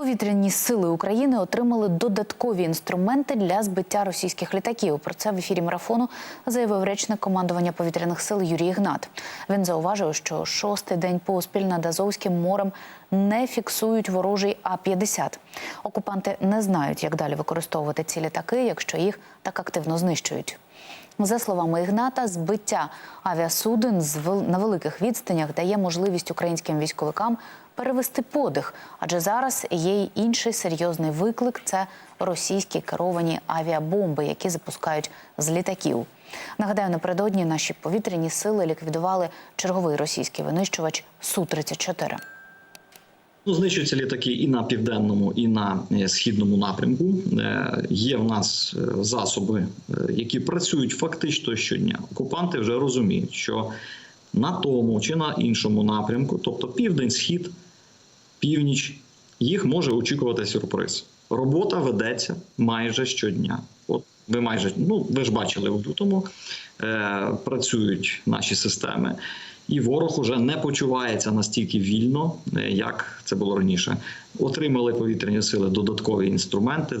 Повітряні сили України отримали додаткові інструменти для збиття російських літаків. Про це в ефірі марафону заявив речник командування повітряних сил Юрій Ігнат. Він зауважив, що шостий день поспіль над Азовським морем не фіксують ворожий А-50. Окупанти не знають, як далі використовувати ці літаки, якщо їх так активно знищують. За словами Ігната, збиття авіасуден на великих відстанях дає можливість українським військовикам перевести подих, адже зараз є й інший серйозний виклик це російські керовані авіабомби, які запускають з літаків. Нагадаю, напередодні наші повітряні сили ліквідували черговий російський винищувач су 34 Ну, знищуються літаки і на південному, і на е, східному напрямку. Е, Є в нас е, засоби, які працюють фактично щодня. Окупанти вже розуміють, що на тому чи на іншому напрямку, тобто південь, схід, північ, їх може очікувати сюрприз. Робота ведеться майже щодня. От ви майже ну ви ж бачили в лютому, е, працюють наші системи. І ворог уже не почувається настільки вільно, е, як це було раніше. Отримали повітряні сили додаткові інструменти.